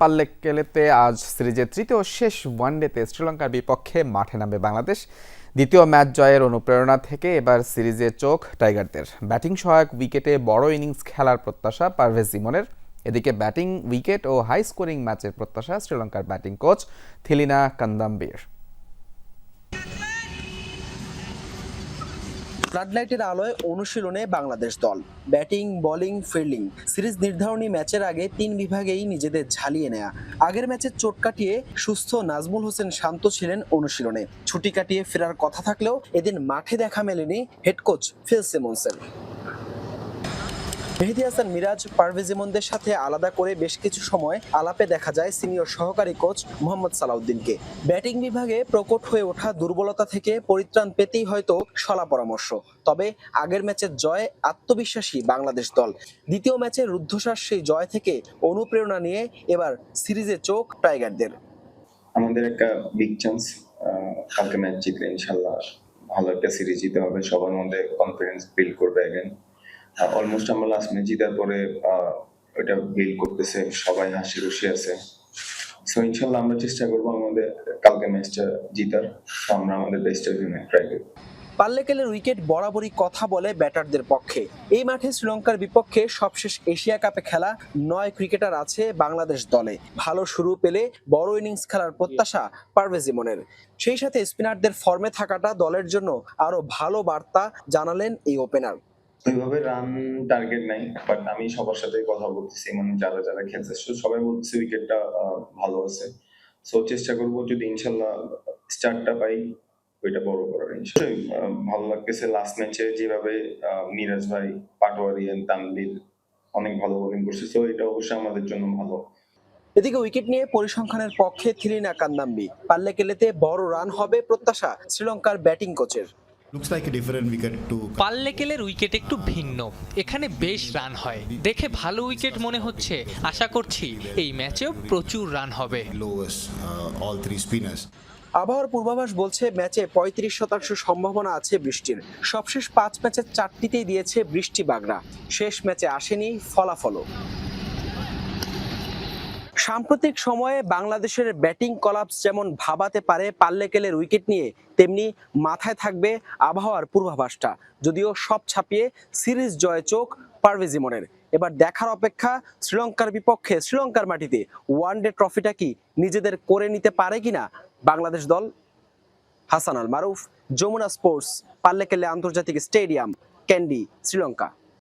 পাল্লেকেলেতে আজ সিরিজের তৃতীয় শেষ ওয়ানডেতে শ্রীলঙ্কার বিপক্ষে মাঠে নামবে বাংলাদেশ। দ্বিতীয় ম্যাচ জয়ের অনুপ্রেরণা থেকে এবার সিরিজে চোখ টাইগারদের। ব্যাটিং সহায়ক উইকেটে বড় ইনিংস খেলার প্রত্যাশা পারভেজ ইমনের এদিকে ব্যাটিং উইকেট ও হাই স্কোরিং ম্যাচের প্রত্যাশা শ্রীলঙ্কার ব্যাটিং কোচ থিলিনা কান্দাম্বির। ফ্লাডলাইটের আলোয় অনুশীলনে বাংলাদেশ দল। ব্যাটিং, বোলিং, ফিল্ডিং সিরিজ নির্ধারণী ম্যাচের আগে তিন বিভাগেই নিজেদের ঝালিয়ে নেয়া। আগের ম্যাচের চোট কাটিয়ে সুস্থ নাজমুল হোসেন শান্ত ছিলেন অনুশীলনে। ছুটি কাটিয়ে ফেরার কথা থাকলেও এদিন মাঠে দেখা মেলেনি হেড কোচ ফিল সিমন্সের মেহেদি হাসান, মিরাজ পারভেজ ইমনদের সাথে আলাদা করে বেশ কিছু সময় আলাপে দেখা যায় সিনিয়র সহকারী কোচ মোহাম্মদ সালাউদ্দিনকে। ব্যাটিং বিভাগে প্রকট হয়ে ওঠা দুর্বলতা থেকে পরিত্রাণ পেতেই হয়তো সলা পরামর্শ। তবে আগের ম্যাচের জয়ে আত্মবিশ্বাসী বাংলাদেশ দল। দ্বিতীয় ম্যাচে রুদ্ধশ্বাস সেই জয় থেকে অনুপ্রেরণা নিয়ে এবার সিরিজে চোখ টাইগারদের। আমাদের একটা বিগ চান্স কালকে ম্যাচ জিতলে ইনশাল্লাহ ভালো একটা সিরিজ জিতে হবে। সবার মধ্যে কনফিডেন্স বিল্ড করবে অ্যাগেন অলমোস্ট আমরা লাস্ট ম্যাচ জিতার পরে ওটা বিল্ড করতেছে, সবাই হাসি খুশি আছে। সো ইনশাল্লাহ আমরা চেষ্টা করব আমাদের কালকে ম্যাচটা জিতার। তো আমরা আমাদের বেস্টের জন্য ট্রাই করব। পাল্লেকেলের উইকেট বরাবরই কথা বলে ব্যাটারদের পক্ষে। এই মাঠে শ্রীলঙ্কার বিপক্ষে সবশেষ এশিয়া কাপে খেলা নয় ক্রিকেটার আছে বাংলাদেশ দলে। ভালো শুরু পেলে বড় ইনিংস খেলার প্রত্যাশা পারভেজ ইমনের। সেই সাথে স্পিনারদের ফর্মে থাকাটা দলের জন্য আরও ভালো বার্তা জানালেন এই ওপেনার ওইভাবে রান টার্গেট নাই বাট আমি সবার সাথে কথা বলতেছি মানে যারা যারা খেলছে সবাই বলতেছে উইকেটটা ভালো আছে। সো চেষ্টা করব যদি ইনশাল্লাহ স্টার্টটা পাই, ওইটা বড় করার ইনশাল্লাহ। ভালো লাগতেছে লাস্ট ম্যাচে যেভাবে মিরাজ ভাই, পাটোয়ারি এন্ড তানভীর অনেক ভালো বোলিং করছে সো এটা অবশ্যই আমাদের জন্য ভালো। এদিকে উইকেট নিয়ে পরিসংখ্যানের পক্ষে থিরিনা কান্দাম্বি পাল্লে কেলেতে বড় রান হবে প্রত্যাশা শ্রীলঙ্কার ব্যাটিং কোচের Looks like a different wicket to পাল্লেকেলের উইকেট একটু ভিন্ন। এখানে বেশ রান হয়। দেখে ভালো উইকেট মনে হচ্ছে। আশা করছি এই ম্যাচেও প্রচুর রান হবে। All three spinners. আবহাওয়ার পূর্বাভাস বলছে ম্যাচে পঁয়ত্রিশ শতাংশ সম্ভাবনা আছে বৃষ্টির। সবশেষ পাঁচ ম্যাচের চারটিতেই দিয়েছে বৃষ্টি বাগড়া। শেষ ম্যাচে আসেনি ফলাফলও। সাম্প্রতিক সময়ে বাংলাদেশের ব্যাটিং কলাপস যেমন ভাবাতে পারে পাল্লেকেলের উইকেট নিয়ে, তেমনি মাথায় থাকবে আবহাওয়ার পূর্বাভাসটা। যদিও সব ছাপিয়ে সিরিজ জয় চোখ পারভেজ ইমনের। এবার দেখার অপেক্ষা শ্রীলঙ্কার বিপক্ষে, শ্রীলঙ্কার মাটিতে ওয়ানডে ট্রফিটা কি নিজেদের করে নিতে পারে কিনা বাংলাদেশ দল? হাসান আল মারুফ, যমুনা স্পোর্টস, পাল্লেকেলে আন্তর্জাতিক স্টেডিয়াম, ক্যান্ডি, শ্রীলঙ্কা।